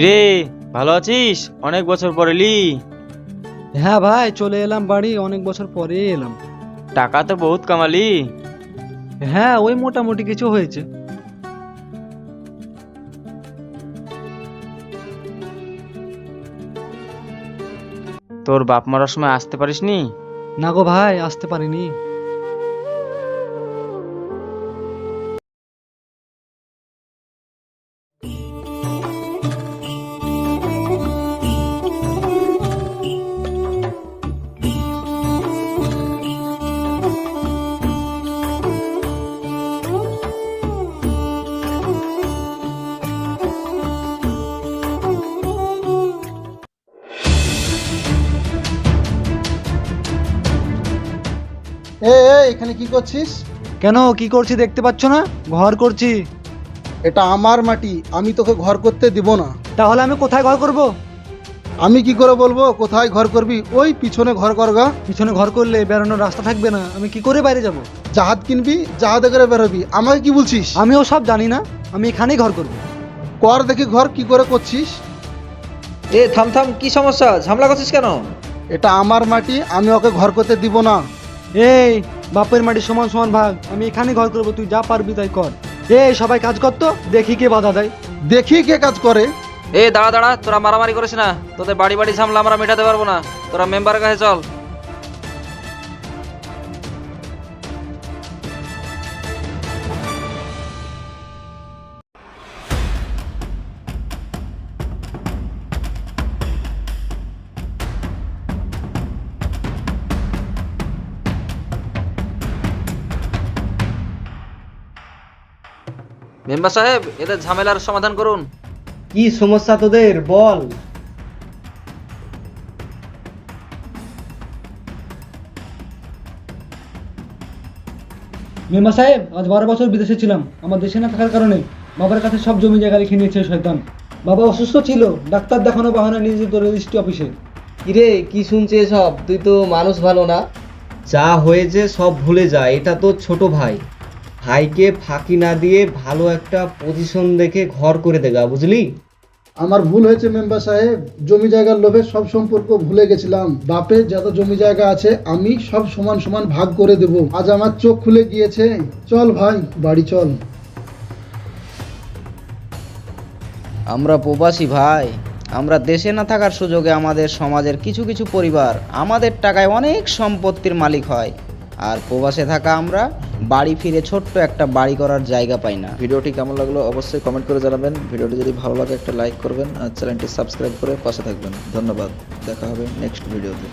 কিরে ভালো আছিস? অনেক বছর পর এলি। হ্যাঁ ভাই চলে এলাম বাড়ি অনেক বছর পরে এলাম। টাকা তো বহুত কামালি। হ্যাঁ ওই মোটামুটি কিছু হয়েছে। তোর বাপ মারার সময় আসতে পারিসনি? না গো ভাই আসতে পারিনি। এ এ, এখানে কি করছিস? কেন কি করছি দেখতে পাচ্ছ না? ঘর করছি। এটা আমার মাটি আমি তোকে ঘর করতে দিব না। তাহলে আমি কোথায় ঘর করব? আমি কি করে বলব কোথায় ঘর করবি? ওই পিছনে ঘর করগা পিছনে ঘর করলে বেরোনোর রাস্তা থাকবে না। আমি কি করে বাইরে যাব? জাহাজ কিনবি জাহাজে করে বেরোবি। আমাকে কি বলছিস? আমিও সব জানি না। আমি এখানেই ঘর করব। কর দেখি ঘর কি করে করছিস? এ থাম থাম কি সমস্যা? ঝামেলা করছিস কেন? এটা আমার মাটি আমি ওকে ঘর করতে দিব না। এই বাপের মাটি সমান সমান ভাগ। আমি এখানে ঘর করব তুই যা পারবি তাই কর। এই সবাই কাজ করতো দেখি কে বাধা দেয়। দেখি কে কাজ করে। এ দাঁড়া দাঁড়া তোরা মারামারি করিস না। তোদের বাড়ি বাড়ি সামলা আমরা মেটাতে পারব না। তোরা মেম্বারের কাছে চল। মেম্বার সাহেব এদের ঝামেলার সমাধান করুন। কি সমস্যা তোদের? বল। মেম্বার সাহেব আজ বারো বছর বিদেশে ছিলাম। আমার দেশে না থাকার কারণে বাবার কাছে সব জমি জায়গা লিখে নিয়েছে শয়তান। বাবা অসুস্থ ছিল ডাক্তার দেখানো বাহানা নিয়ে যেত রেজিস্ট্রি অফিসে। কিরে কি শুনছে সব তুই তো মানুষ ভালো না। যা হয়েছে সব ভুলে যা এটা তো ছোট ভাই। ভাইকে ফাঁকি না দিয়ে ভালো একটা পজিশন দেখে ঘর করে দেগা বুঝলি? আমার ভুল হয়েছে মেম্বার সাহেব। জমি জায়গার লোভে সব সম্পর্ক ভুলে গেছিলাম। বাপের যত জমি জায়গা আছে আমি সব সমান সমান ভাগ করে দেব। আজ আমার চোখ খুলে গিয়েছে। চল ভাই বাড়ি চল। আমরা প্রবাসী ভাই। আমরা দেশে না থাকার সুযোগে আমাদের সমাজের কিছু কিছু পরিবার আমাদের টাকায় অনেক সম্পত্তির মালিক হয়। আর প্রবাসে থাকা আমরা, বাড়ি ফিরে ছোট্ট একটা বাড়ি করার জায়গা পাই না। ভিডিওটি কেমন লাগল অবশ্যই কমেন্ট করে জানাবেন। ভিডিওটি যদি ভালো লাগে একটা লাইক করবেন আর চ্যানেলটি সাবস্ক্রাইব করে পাশে থাকবেন। ধন্যবাদ। দেখা হবে নেক্সট ভিডিওতে